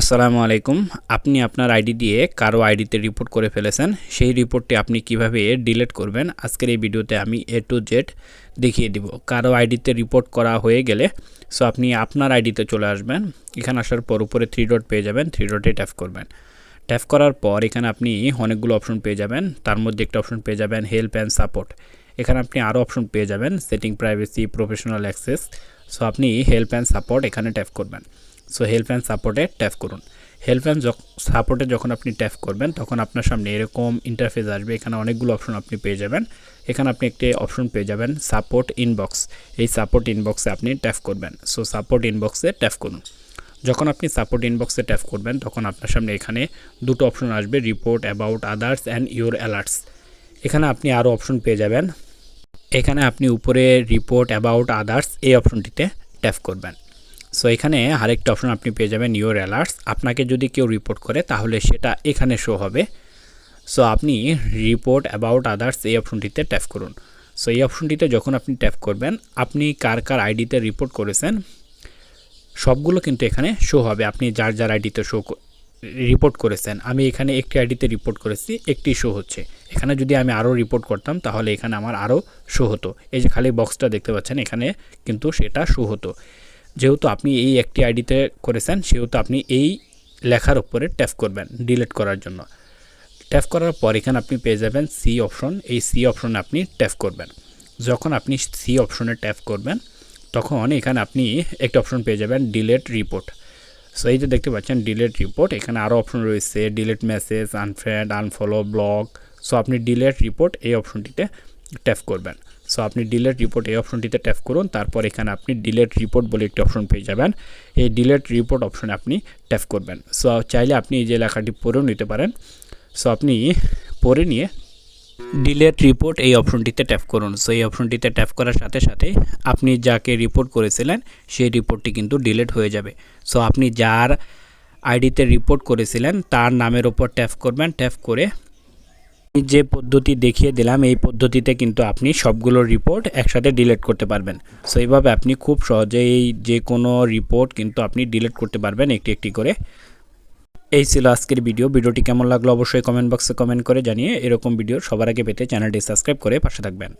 আসসালামু আলাইকুম। আপনি আপনার আইডি দিয়ে কারও আইডিতে রিপোর্ট করে ফেলেছেন, সেই রিপোর্টটি আপনি কীভাবে ডিলিট করবেন? আজকের এই ভিডিওতে আমি এ টু জেড দেখিয়ে দিব। কারও আইডিতে রিপোর্ট করা হয়ে গেলে সো আপনি আপনার আইডিতে চলে আসবেন। এখানে আসার পর উপরে থ্রি ডট পেয়ে যাবেন থ্রি ডটে ট্যাপ করবেন। ট্যাপ করার পর এখানে আপনি অনেকগুলো অপশন পেয়ে যাবেন। তার মধ্যে একটা অপশন পেয়ে যাবেন হেল্প অ্যান্ড সাপোর্ট এখানে আপনি আরও অপশন পেয়ে যাবেন setting privacy professional access so আপনি হেল্প অ্যান্ড সাপোর্ট এখানে ট্যাপ করবেন। সো হেল্প অ্যান্ড সাপোর্টে ট্যাপ করুন। হেল্প অ্যান্ড সাপোর্টে যখন আপনি ট্যাপ করবেন, তখন আপনার সামনে এরকম ইন্টারফেস আসবে। এখানে অনেকগুলো অপশন আপনি পেয়ে যাবেন। এখানে আপনি একটি অপশন পেয়ে যাবেন সাপোর্ট ইনবক্স এই সাপোর্ট ইনবক্সে আপনি ট্যাপ করবেন। সো সাপোর্ট ইনবক্সে ট্যাপ করুন। যখন আপনি সাপোর্ট ইনবক্সে ট্যাপ করবেন, তখন আপনার সামনে এখানে দুটো অপশন আসবে report about others and your alerts এখানে আপনি আরও অপশন পেয়ে যাবেন। এখানে আপনি উপরে রিপোর্ট অ্যাবাউট আদার্স এই অপশনটিতে ট্যাপ করবেন। সো এখানে আরেকটা অপশন আপনি পেয়ে যাবেন ইউর অ্যালার্টস আপনাকে যদি কেউ রিপোর্ট করে, তাহলে সেটা এখানে শো হবে। সো আপনি রিপোর্ট অ্যাবাউট আদার্স এই অপশনটিতে ট্যাপ করুন। সো এই অপশনটিতে যখন আপনি ট্যাপ করবেন, আপনি কার কার আইডিতে রিপোর্ট করেছেন, সবগুলো কিন্তু এখানে শো হবে। আপনি যার যার আইডিতে শো রিপোর্ট করেছেন। আমি এখানে একটি আইডিতে রিপোর্ট করেছি, একটি শো হচ্ছে। এখানে যদি আমি আরও রিপোর্ট করতাম, তাহলে এখানে আমার আরও শো হতো। এই যে খালি বক্সটা দেখতে পাচ্ছেন, এখানে কিন্তু সেটা শো হতো। যেহেতু আপনি এই একটি আইডিতে করেছেন, সেহেতু আপনি এই লেখার উপরে ট্যাপ করবেন, ডিলিট করার জন্য। ট্যাপ করার পর এখানে আপনি পেয়ে যাবেন সি অপশন এই সি অপশনে আপনি ট্যাপ করবেন। যখন আপনি সি অপশনে ট্যাপ করবেন, তখন এখানে আপনি একটা অপশন পেয়ে যাবেন ডিলেট রিপোর্ট সো এই যে দেখতে পাচ্ছেন ডিলেট রিপোর্ট এখানে আরও অপশন রয়েছে delete message unfriend unfollow block so আপনি ডিলেট রিপোর্ট এই অপশনটিতে ট্যাপ করবেন। সো আপনি ডিলেট রিপোর্ট এই অপশনটিতে ট্যাপ করুন, তারপর এখানে আপনি ডিলেট রিপোর্ট বলে একটি অপশন পেয়ে যাবেন। এই ডিলেট রিপোর্ট অপশনে আপনি ট্যাপ করবেন। সো চাইলে আপনি এই যে লেখাটি পড়েও নিতে পারেন। সো আপনি পড়ে নিয়ে ডিলেট রিপোর্ট এই অপশনটিতে ট্যাপ করুন। সো এই অপশনটিতে ট্যাপ করার সাথে সাথে আপনি যাকে রিপোর্ট করেছিলেন, সেই রিপোর্টটি কিন্তু ডিলেট হয়ে যাবে। সো আপনি যার আইডিতে রিপোর্ট করেছিলেন, তার নামের ওপর ট্যাপ করবেন। ট্যাপ করে যে পদ্ধতি দেখিয়ে দিলাম, এই পদ্ধতিতে কিন্তু আপনি সবগুলো রিপোর্ট একসাথে ডিলিট করতে পারবেন। সো এইভাবে আপনি খুব সহজে এই যে কোনো রিপোর্ট কিন্তু আপনি ডিলিট করতে পারবেন একটি একটি করে। এই ছিল আজকের ভিডিও ভিডিওটি কেমন লাগল অবশ্যই কমেন্ট বক্সে কমেন্ট করে জানিয়ে এরকম ভিডিও সবার আগে পেতে চ্যানেলটি সাবস্ক্রাইব করে পাশে থাকবেন।